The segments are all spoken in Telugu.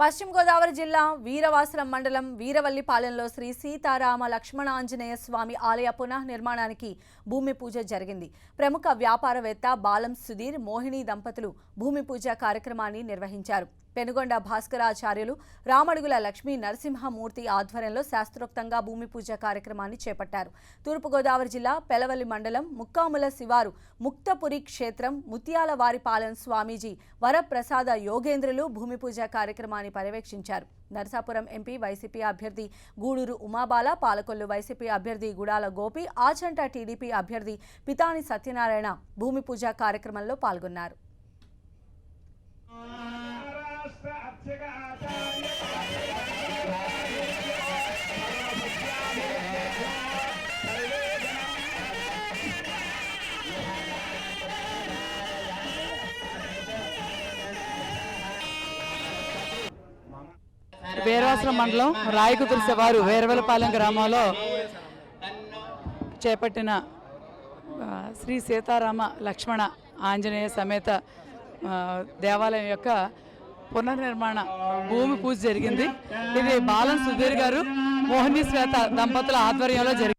పశ్చిమ గోదావరి జిల్లా వీరవాసరం మండలం వీరవల్లిపాలెంలో శ్రీ సీతారామ లక్ష్మణాంజనేయ స్వామి ఆలయ పునః నిర్మాణానికి భూమి పూజ జరిగింది. ప్రముఖ వ్యాపారవేత్త బాలం సుధీర్ మోహిని దంపతులు భూమి పూజ కార్యక్రమాన్ని నిర్వహించారు. పెనుగొండ భాస్కరాచార్యులు రామడుగుల లక్ష్మీ నరసింహమూర్తి ఆధ్వర్యంలో శాస్త్రోక్తంగా భూమి పూజ కార్యక్రమాన్ని చేపట్టారు. తూర్పుగోదావరి జిల్లా పెలవల్లి మండలం ముక్కాముల శివారు ముక్తపురి క్షేత్రం ముత్యాలవారిపాలెం స్వామీజీ వరప్రసాద యోగేంద్రులు భూమి పూజ కార్యక్రమాన్ని పర్యవేక్షించారు. నరసాపురం ఎంపీ వైసీపీ అభ్యర్థి గూడూరు ఉమాబాల పాలకొల్లు వైసీపీ అభ్యర్థి గుడాల గోపి ఆచంట టీడీపీ అభ్యర్థి పితాని సత్యనారాయణ భూమి పూజ కార్యక్రమంలో పాల్గొన్నారు. వీరవాసరం మండలం రాయకుతురు శివారు వేరవలపాలెం గ్రామంలో చేపట్టిన శ్రీ సీతారామ లక్ష్మణ ఆంజనేయ సమేత దేవాలయం యొక్క పునర్నిర్మాణ భూమి పూజ జరిగింది. ఇది బాలం సుధీర్ గారు మోహిని శ్వేత దంపతుల ఆధ్వర్యంలో జరిగింది.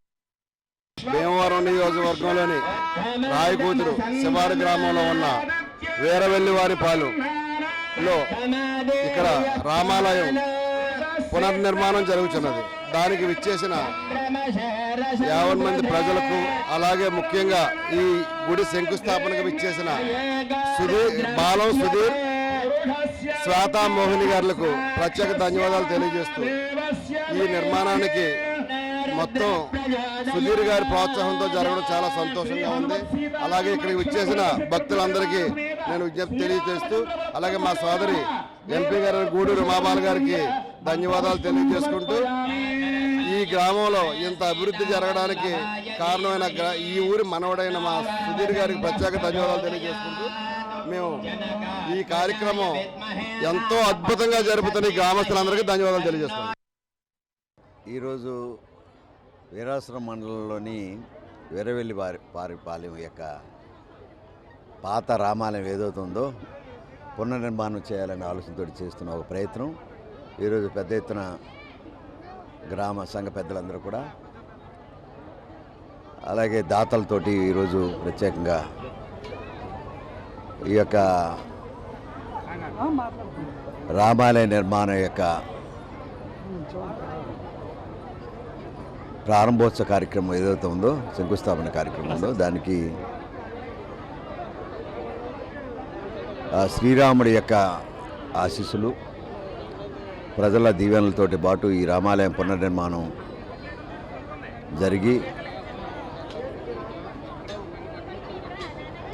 భీమవరం నియోజకవర్గంలోని రాయకూతురు శివారు గ్రామంలో ఉన్న వీరవెల్లి వారి పాలులో ఇక్కడ రామాలయం పునర్నిర్మాణం జరుగుతున్నది. దానికి విచ్చేసిన యాభై మంది ప్రజలకు అలాగే ముఖ్యంగా ఈ గుడి శంకుస్థాపనకు విచ్చేసిన సుధీర్ బాలం సుధీర్ శ్వేతా మోహిని గారులకు ప్రత్యేక ధన్యవాదాలు తెలియజేస్తూ ఈ నిర్మాణానికి మొత్తం సుధీర్ గారి ప్రోత్సాహంతో జరగడం చాలా సంతోషంగా ఉంది. అలాగే ఇక్కడికి వచ్చేసిన భక్తులందరికీ నేను విజ్ఞప్తి తెలియజేస్తూ అలాగే మా సోదరి ఎంపీ గారు గూడూరు మాబాల్ గారికి ధన్యవాదాలు తెలియజేసుకుంటూ ఈ గ్రామంలో ఇంత అభివృద్ధి జరగడానికి కారణమైన గ్రా- ఈ ఊరి మనవడైన మా సుధీర్ గారికి ప్రత్యేక ధన్యవాదాలు తెలియజేసుకుంటూ మేము ఈ కార్యక్రమం ఎంతో అద్భుతంగా జరుపుతున్న ఈ గ్రామస్తులందరికీ ధన్యవాదాలు తెలియజేస్తున్నాం. ఈరోజు వీరాశ్రమ మండలంలోని వీరవెల్లి వారి పారిపాలెం యొక్క పాత రామాలయం ఏదవుతుందో పునర్నిర్మాణం చేయాలనే ఆలోచనతో చేస్తున్న ఒక ప్రయత్నం. ఈరోజు పెద్ద ఎత్తున గ్రామ సంఘ పెద్దలందరూ కూడా అలాగే దాతలతోటి ఈరోజు ప్రత్యేకంగా ఈ యొక్క రామాలయ నిర్మాణం యొక్క ప్రారంభోత్సవ కార్యక్రమం ఏదైతే ఉందో శంకుస్థాపన కార్యక్రమం ఉందో దానికి శ్రీరాముడి యొక్క ఆశీస్సులు ప్రజల దీవెనలతోటి పాటు ఈ రామాలయం పునర్నిర్మాణం జరిగి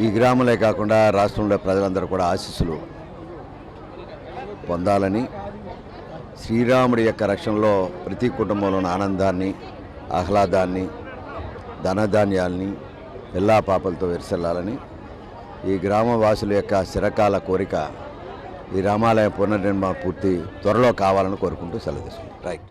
ఈ గ్రామంలో కాకుండా రాష్ట్రంలో ప్రజలందరూ కూడా ఆశీస్సులు పొందాలని శ్రీరాముడి యొక్క రక్షణలో ప్రతి కుటుంబంలోని ఆనందాన్ని ఆహ్లాదాన్ని ధనధాన్యాల్ని ఎల్లా పాపలతో విరసల్లాలని ఈ గ్రామవాసుల యొక్క శిరకాల కోరిక ఈ రామాలయం పునర్నిర్మాణ పూర్తి త్వరలో కావాలని కోరుకుంటూ సెలవు రైట్.